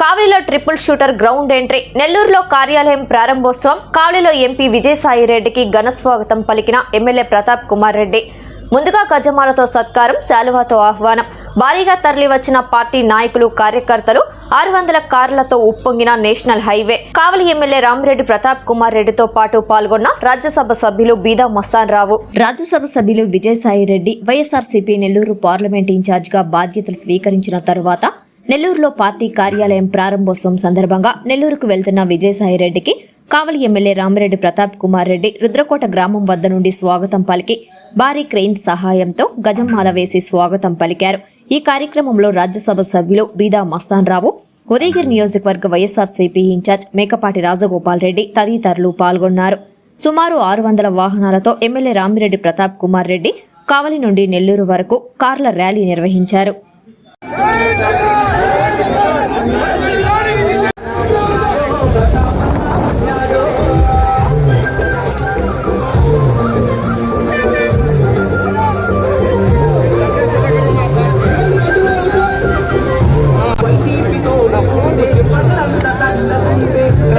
కావలిలో triple shooter ground entry. నెల్లూరులో కార్యాలయం ప్రారంభోత్సవం. కావలిలో ఎంపీ విజయసాయి రెడ్డికి ఘన స్వాగతం పలికిన ఎమ్మెల్యే ప్రతాప్ కుమార్ రెడ్డి. ముందుగా గజమాలతో సత్కారం శాలువాతో ఆహ్వానం. భారీగా తరలివచ్చిన పార్టీ నాయకులు కార్యకర్తలు ఆరు వందల కార్లతో ఉప్పొంగిన national highway. Kavali MLA Ramireddy Pratap Kumar రెడ్డితో పాటు పాల్గొన్న రాజ్యసభ సభ్యులు బీదా మస్తాన్ రావు. రాజ్యసభ సభ్యులు విజయసాయి రెడ్డి వైఎస్ఆర్సీపీ నెల్లూరు పార్లమెంట్ ఇన్ఛార్జిగా బాధ్యతలు స్వీకరించిన తరువాత నెల్లూరులో పార్టీ కార్యాలయం ప్రారంభోత్సవం సందర్భంగా నెల్లూరుకు వెళ్తున్న విజయసాయి రెడ్డికి కావలి ఎమ్మెల్యే రామిరెడ్డి ప్రతాప్ కుమార్ రెడ్డి రుద్రకోట గ్రామం వద్ద నుండి స్వాగతం పలికి భారీ క్రెయిన్ సహాయంతో గజంమాల వేసి స్వాగతం పలికారు. ఈ కార్యక్రమంలో రాజ్యసభ సభ్యులు బీదా మస్తాన్ రావు ఉదయగిరి నియోజకవర్గ వైఎస్ఆర్సీపీ ఇన్ఛార్జ్ మేకపాటి రాజగోపాల్ రెడ్డి తదితరులు పాల్గొన్నారు. సుమారు ఆరు వందల వాహనాలతో ఎమ్మెల్యే రామిరెడ్డి ప్రతాప్ కుమార్ రెడ్డి కావలి నుండి నెల్లూరు వరకు కార్ల ర్యాలీ నిర్వహించారు.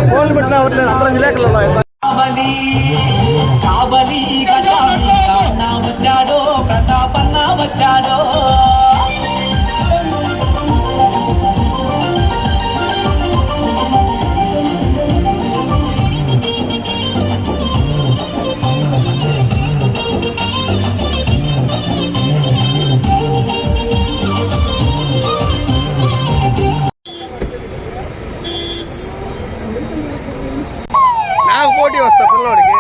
ఫోన్లు పెట్టిన అందరం విలేకరులు 老的。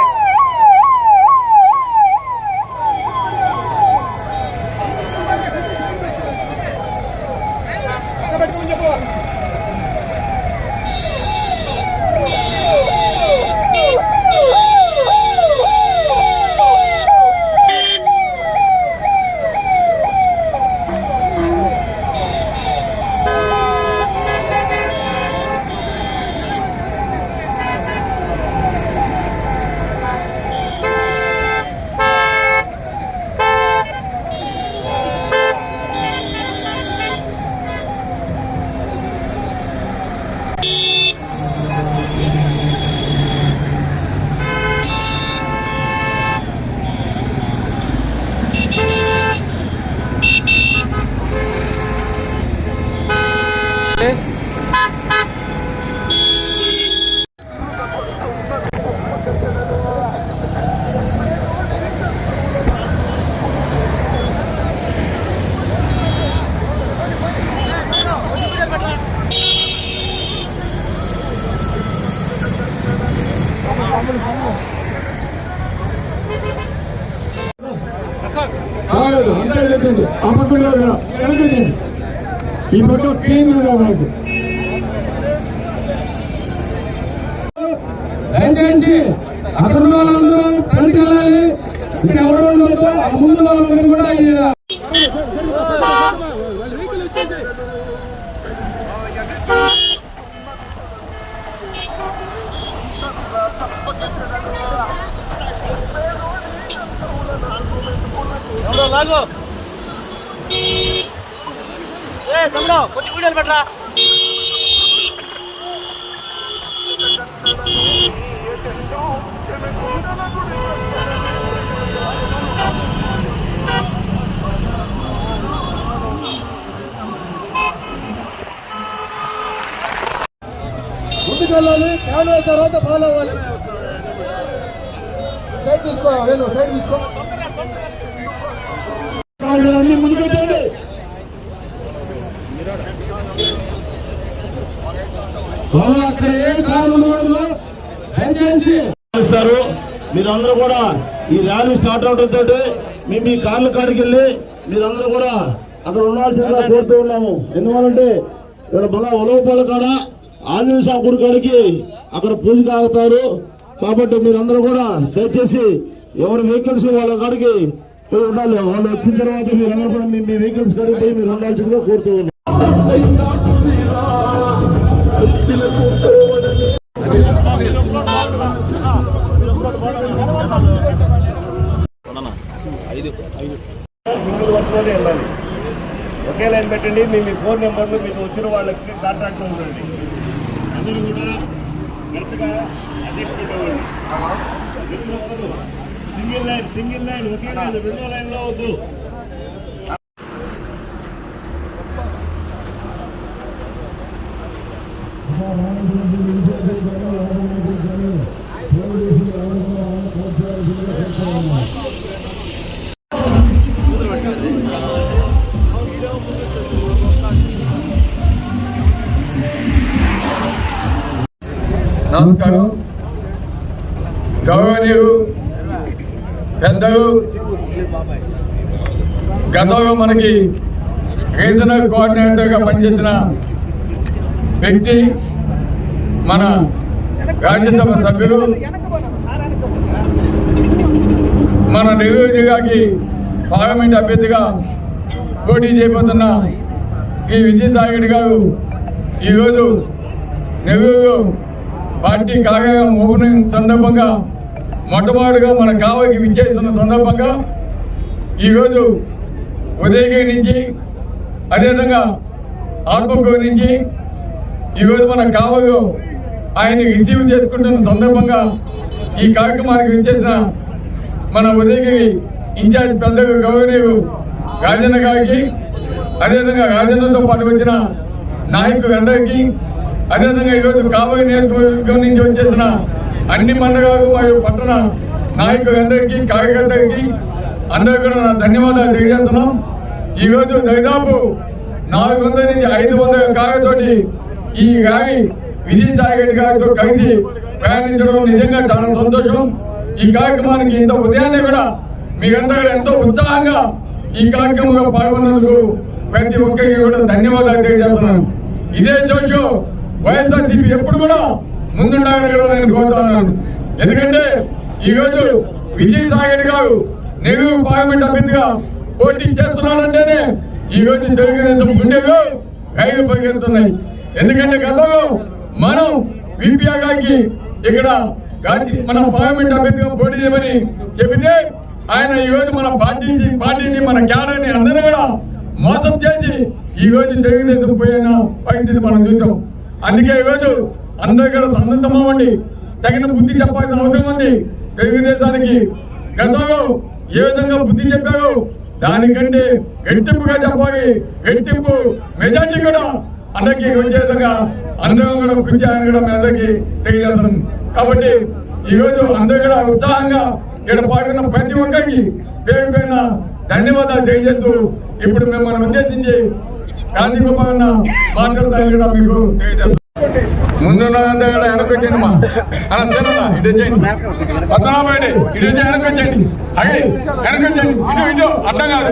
할래? 아유, 안 돼, 안 돼, 안 돼, 안 돼, 안 돼, 안 돼, 안 돼, 안 돼, 안 돼, 안 돼, 안 돼, 안 돼, 안 돼, 안 돼, 안 돼, 안 돼, 안 ఈ పక్క క్లీన్ మనకు దయచేసి అక్కడ వాళ్ళందరూ ఫ్రంట్ వెళ్ళాలి ఇంకా ఎవరు ఉండదు ముందు వాళ్ళందరూ కూడా ఎవరో లాగో. ఏ తమ్ముడు కొంచెం వీడియోలు పెట్టరా ముందుకెళ్ళాలి ఫ్యాన్ అయిన తర్వాత ఫాలో అవ్వాలి సైడ్ తీసుకో వేలు సైడ్ తీసుకో అన్ని ముందుకెళ్ళండి అక్కడ ఏ దయచేసి ఇస్తారు మీరందరూ కూడా ఈ ర్యాలీ స్టార్ట్ అవడంతో మేము మీ కార్ల కాడికి వెళ్ళి మీరందరూ కూడా అక్కడ ఉండాల్సిందిగా కోరుతూ ఉన్నాము. ఎందువల్లంటే ఇక్కడ బల ఉలవపాల కాడ ఆంజనేయ స్వామి గుడి కాడికి అక్కడ పూజ తాగుతారు కాబట్టి మీరందరూ కూడా దయచేసి ఎవరి వెహికల్స్ వాళ్ళ కాడికి పోయి ఉండాలి. వాళ్ళు వచ్చిన తర్వాత మీరందరూ కూడా మీ వెహికల్స్ కాడికి పోయి మీరు ఉండాల్సిందిగా కోరుతూ ఉన్నాం పెట్టండి. మీ మీ ఫోన్ నెంబర్లు మీకు వచ్చిన వాళ్ళకి కాంటాక్ట్ ఉండండి అందరూ కూడా కరెక్ట్గా అడ్జస్ట్మెంట్ అవ్వండి. సింగిల్ లైన్ సింగిల్ లైన్ ఒకే లైన్ రెండో లైన్లో వద్దు. నమస్కారం. గౌరవనీయులు పెద్దలు గతంలో మనకి రీజనల్ కోఆర్డినేటర్గా పనిచేసిన వ్యక్తి మన రాజ్యసభ సభ్యులు మన నెల్లూరు జిల్లాకి పార్లమెంట్ అభ్యర్థిగా పోటీ చేయబోతున్న శ్రీ విజయసాయి గారు ఈరోజు నెల్లూరు పార్టీ కార్యాలయం ఓపెనింగ్ సందర్భంగా మొట్టమొదటిగా మన కావకి విచ్చేసిన సందర్భంగా ఈరోజు ఉదయగిరి నుంచి అదేవిధంగా ఆత్మకూరు నుంచి ఈరోజు మన కావలో ఆయన రిసీవ్ చేసుకుంటున్న సందర్భంగా ఈ కార్యక్రమానికి విచ్చేసిన మన ఉదయగిరి ఇన్ఛార్జ్ పెద్దలు గౌరవ రాజన్న గారికి అదేవిధంగా రాజన్నతో పాటు వచ్చిన నాయకులందరికీ అదేవిధంగా ఈరోజు కాబోయే నియోజకవర్గం నుంచి వచ్చేసిన అన్ని మండలాలు మరియు పట్టణ నాయకులందరికీ కార్యకర్తలకి అందరికీ కూడా నా ధన్యవాదాలు తెలియజేస్తున్నాం. ఈరోజు దాదాపు నాలుగు వందల నుంచి ఐదు వందల కార్యతోటి ఈ ర్యాలీ విజయసాయి రెడ్డి గారితో కలిసి ప్రయాణించడం నిజంగా చాలా సంతోషం. ఈ కార్యక్రమానికి ఇంత ఉదయాన్నే కూడా మీరందరూ ఎంతో ఉత్సాహంగా ఈ కార్యక్రమంలో పాల్గొన్నందుకు ప్రతి ఒక్కరికి కూడా ధన్యవాదాలు తెలియజేస్తున్నాను. ఇదే జోషు వైఎస్ఆర్సీపీ ఎప్పుడు కూడా ముందుండాలని నేను కోరుతున్నాను ఎందుకంటే ఈరోజు విజయసాగర్ గారు నెహ్రూ పార్లమెంట్ అభ్యర్థిగా పోటీ చేస్తున్నానంటేనే ఈ రోజు తెలుగుదేశం గుండెలు రైలు పరిగెత్తున్నాయి ఎందుకంటే గతంలో మనం విపిఆర్ గారికి ఇక్కడ గాంధీ మన పార్లమెంట్ అభ్యర్థిగా పోటీ చేయమని చెబితే ఆయన ఈ రోజు మన పార్టీ పార్టీని మన క్యాడర్ని అందరినీ కూడా మోసం చేసి ఈ తెలుగుదేశం పోయిన పరిస్థితి మనం చూసాం. అందుకే ఈ రోజు అందరూ కూడా సన్నద్ధం తగిన బుద్ధి చెప్పాల్సిన అవసరం ఉంది. తెలుగుదేశానికి గతంలో ఏ విధంగా బుద్ధి చెప్పారు దానికంటే రెట్టింపుగా చెప్పాలి. రెట్టింపు మెజార్టీ కూడా అందరికీ వచ్చే విధంగా అందరం కూడా కృషి చేయాలని కూడా మీ అందరికీ తెలియజేస్తాం కాబట్టి ఈ రోజు అందరూ కూడా ఉత్సాహంగా ఇక్కడ పాల్గొన్న ప్రతి ఒక్కరికి పేరు పైన ధన్యవాదాలు తెలియజేస్తూ ఇప్పుడు మిమ్మల్ని ఉద్దేశించి గాంధీ మాట్లాడతాను కూడా మీకు ముందున్న అందరూ మా. అలా తిన్నా ఇటు చేయండి పద్మనాభండి ఇటు వచ్చి వెనకొచ్చేయండి అయ్యి ఇటు ఇటు. అడ్డం కాదు.